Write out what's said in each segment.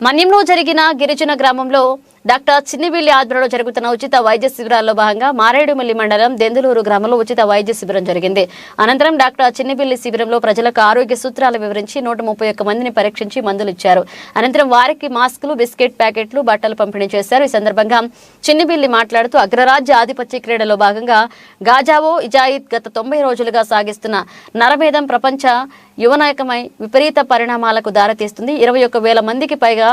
మన్యంలో జరిగిన గిరిజన గ్రామంలో డాక్టర్ చిన్నివిల్లి ఆధ్వర్యంలో జరుగుతున్న ఉచిత వైద్య శిబిరాల్లో భాగంగా మారేడుమిల్లి మండలం దెందులూరు గ్రామంలో ఉచిత వైద్య శిబిరం జరిగింది. అనంతరం డాక్టర్ చిన్నివిల్లి శిబిరంలో ప్రజలకు ఆరోగ్య సూత్రాలు వివరించి నూట ముప్పై ఒక్క మందిని పరీక్షించి మందులు ఇచ్చారు. అనంతరం వారికి మాస్కులు బిస్కెట్ ప్యాకెట్లు బట్టలు పంపిణీ చేశారు. ఈ సందర్భంగా చిన్నిబిల్లి మాట్లాడుతూ అగ్రరాజ్య ఆధిపత్య క్రీడలో భాగంగా గాజావో ఇజాయిద్ గత తొంభై రోజులుగా సాగిస్తున్న నరమేధం ప్రపంచ యువనాయకమై విపరీత పరిణామాలకు దారితీస్తుంది. ఇరవై వేల మందికి పైగా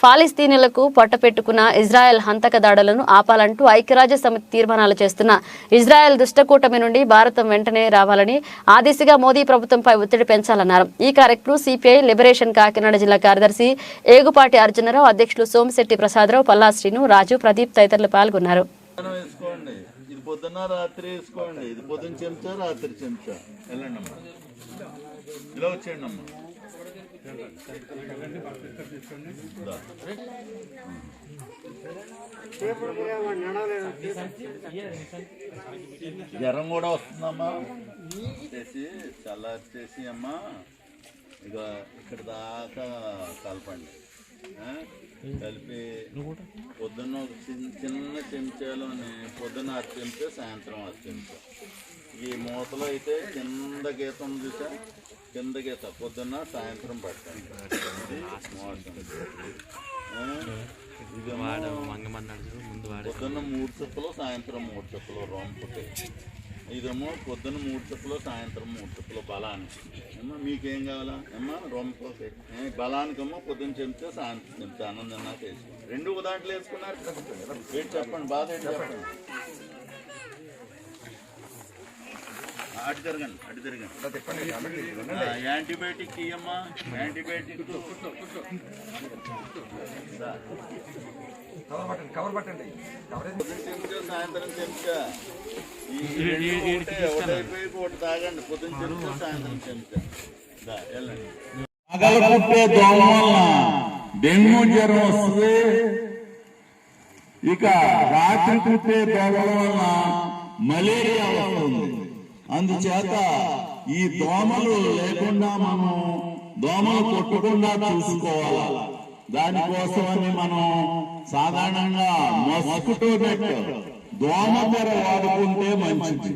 ఫాలిస్తీనులకు పొట్టపెట్టుకున్న ఇజ్రాయెల్ హంతక దాడులను ఆపాలంటూ ఐక్యరాజ్య సమితి తీర్మానాలు చేస్తున్న ఇజ్రాయెల్ దుష్టకూటమి నుండి భారతం వెంటనే రావాలని ఆ దిశగా మోదీ ప్రభుత్వంపై ఒత్తిడి పెంచాలన్నారు. ఈ కార్యక్రమం సిపిఐ లిబరేషన్ కాకినాడ జిల్లా కార్యదర్శి ఏగుపాటి అర్జునరావు అధ్యక్షులు సోమిశెట్టి ప్రసాదరావు పల్లా శ్రీను రాజు ప్రదీప్ తదితరులు పాల్గొన్నారు. ఇది పొద్దున్న రాత్రి వేసుకోండి. ఇది పొద్దున్న చెంచా రాత్రి చెంచా. వెళ్ళండి అమ్మా ఇలా వచ్చేయండి అమ్మా జ్వరం కూడా వస్తుందమ్మా. చేసి చల్లార్చేసి అమ్మా. ఇక ఇక్కడ దాకా కలపండి. కలిపి పొద్దున్న ఒక చిన్న చిన్న చెంచాలోని పొద్దున్న అర చెంచా సాయంత్రం అర చెంచా. ఈ మూతలో అయితే కింద గీత ఉంది చూసా? కింద గీత. పొద్దున్న సాయంత్రం పట్టండి ఇది పొద్దున్న మూడు చుక్కలు సాయంత్రం మూడు చుక్కలు రొంపుకి ఇదేమో పొద్దున్న మూడు చుక్కలు సాయంత్రం మూడు చుక్కలు బలానికి. ఏమో మీకేం కావాలా? ఏమో రొంపుకి బలానికమ్మో పొద్దున పొద్దున్న సాయంత్రం చెప్తే అన్నం తిన్నాక వేసుకోండి రెండు దాంట్లో వేసుకున్నారు ఏంటి చెప్పండి బాధ ఏంటి చెప్పండి? అటు తిరగండి అటు తిరగండి. ఆ, యాంటీబయాటిక్ ఇయ్యమ్మా యాంటీబయాటిక్ పొద్దున్న చెంచా సాయంత్రం చెంచా. ఒకటైపోయి ఒకటి తాగండి. పొద్దున్న చెంచా సాయంత్రం చెంచా. పగలపుట్టే దోమ వలన డెంగ్యూ జ్వరం వస్తుంది ఇక రాత్రి పుట్టే దోమల వలన మలేరియా వస్తుంది. అందుచేత ఈ దోమలు లేకుండా మనం దోమలు కొట్టకుండా చూసుకోవాలా? దానికోసమని మనం సాధారణంగా మస్కిటో నెట్ దోమ తెర వాడుకుంటే మంచిది.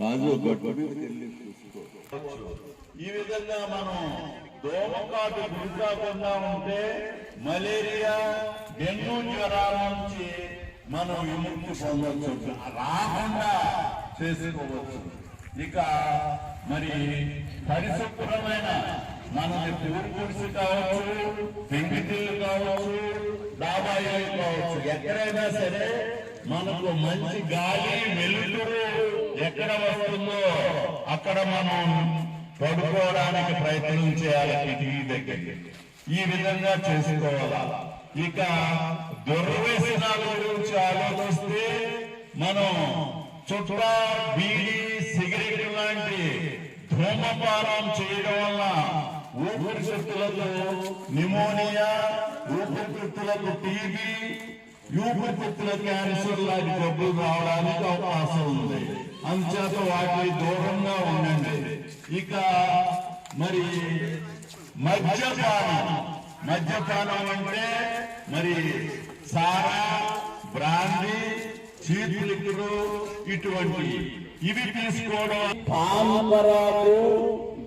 రాజు ఈ విధంగా మనం దోమకాటు గురి కాకుండా ఉంటే మలేరియా డెంగ్యూ జ్వరాల నుంచి మనం విముక్తి పొందవచ్చు రాకుండా చేసుకోవచ్చు. ఇక మరి పరిశుభ్రమైన మన పూరి గుడిసి కావచ్చు పెంకిటిల్లు కావచ్చు డాబాయిలు కావచ్చు. ఎక్కడైనా సరే మనకు మంచి గాలి వెలుతురు ఎక్కడ వస్తుందో అక్కడ మనం పడుకోవడానికి ప్రయత్నం చేయాలి కిటికీ దగ్గర ఈ విధంగా చేసుకోవాలా. ఇక దుర్వ్యసనాల గురించి ఆలోచిస్తే మనం చుట్టా బీడీ సిగరెట్ లాంటి ధూమపానం చేయడం వల్ల ఊపిరితిత్తులకు నిమోనియా ఊపిరితిత్తులకు టీబీ ఊపిరితిత్తుల క్యాన్సర్ లాంటి జబ్బులు రావడానికి అవకాశం ఉంది. అంచేత వాటికి దూరంగా ఉండండి. ఇక మరి మద్యపానం. మద్యపానం అంటే మరి సారా బ్రాందీ చీప్ లిక్కరు ఇటువంటి ఇవి తీసుకోవడం పాంపరాకు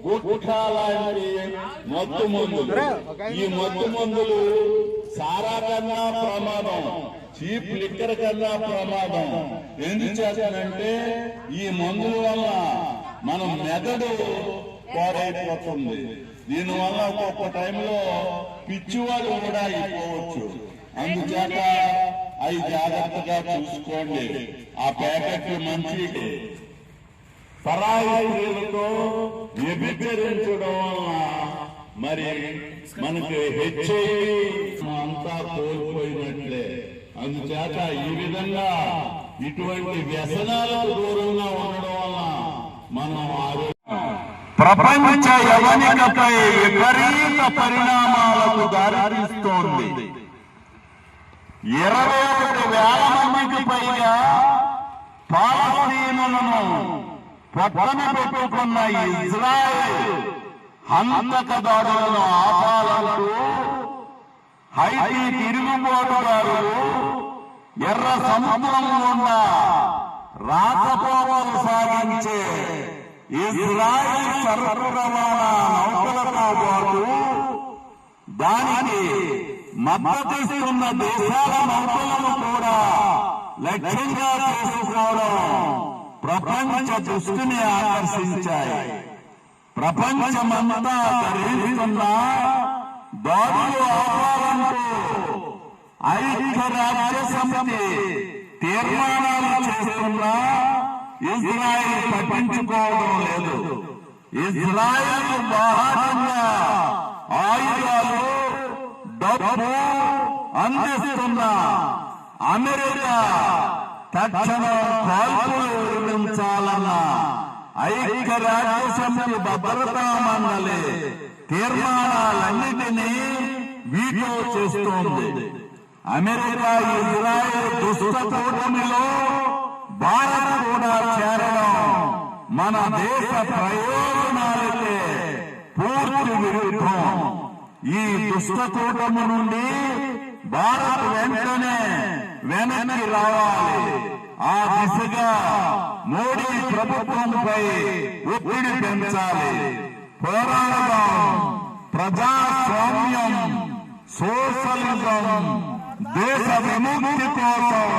గుట్కా లాంటి మత్తు మందులు ఈ మత్తు మందులు సారా కన్నా ప్రమాదం చీప్ లిక్కర్ కన్నా ప్రమాదం. ఎందుచేతనంటే ఈ మందుల వల్ల మన మెదడు పాడైపోతుంది. దీనివల్ల ఒక్కొక్క టైంలో పిచ్చివాళ్ళు కూడా అయిపోవచ్చు. అందుచేత అవి జాగ్రత్తగా చూసుకోండి. ఆ ప్యాకెట్ మంచి పరాయి స్త్రీలతో వ్యభిచరించడం వల్ల మరి మనకు హెచ్ఐవి అంతా కోల్పోయినట్లే. అందుచేత ఈ విధంగా ఇటువంటి వ్యసనాలకు దూరంగా ఉండడం వల్ల మనం ఆరోగ్యం ప్రపంచ యవనికపై విపరీత పరిణామాలకు దారితీస్తోంది. ఇరవై ఒకటి వేల మందికి పైగా పాలస్తీనులను పట్టణ పెట్టుకున్న ఇజ్రాయెల్ హంతక దాడులను ఆపాలంటూ హైటీ తిరుగుబాటుదారులు ఎర్ర సముద్రంలో ఉన్న రాకపోవలు సాగించే ఇజ్రాయెల్ సరుకు రవాణా నౌకలతో పాటు దానికి మద్దతిస్తున్న దేశాల నౌకలను కూడా లక్ష్యంగా చేసుకోవడం ప్రపంచ దృష్టిని ఆకర్షించాయి. ప్రపంచమంతా తరలిస్తున్న దాడులు ఆపాలంటూ ఐక్యరాజ్య సమితి తీర్మానాలు చేస్తున్నా ఇజ్రాయిల్ పట్టించుకోవడం లేదు. ఇజ్రాయిల్ బాహాటంగా ఆయుధాలు డబ్బు అందిస్తున్న అమెరికా తక్షణం కాల్పులు విరమించాలన్న ఐక్యరాజ్యసమితి భద్రతా మండలి తీర్మానాలన్నిటినీ వీడియో చేస్తోంది. అమెరికా ఇజ్రాయెల్ దుష్ట కూటమిలో భారత్ కూడా చేరడం మన దేశ ప్రయోజనాలకే పూర్తి విరుద్ధం. ఈ దుష్టకూటము నుండి భారత్ వెంటనే వెనక్కి రావాలి. ఆ దిశగా మోడీ ప్రభుత్వంపై ఒత్తిడి పెంచాలి. పోరాడదాం ప్రజాస్వామ్యం సోషలిజం దేశ విముక్తి కోసం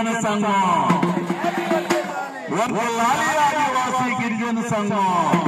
గిరిజన సంఘం. వర్గలాలి ఆదివాసీ గిరిజన సంఘం.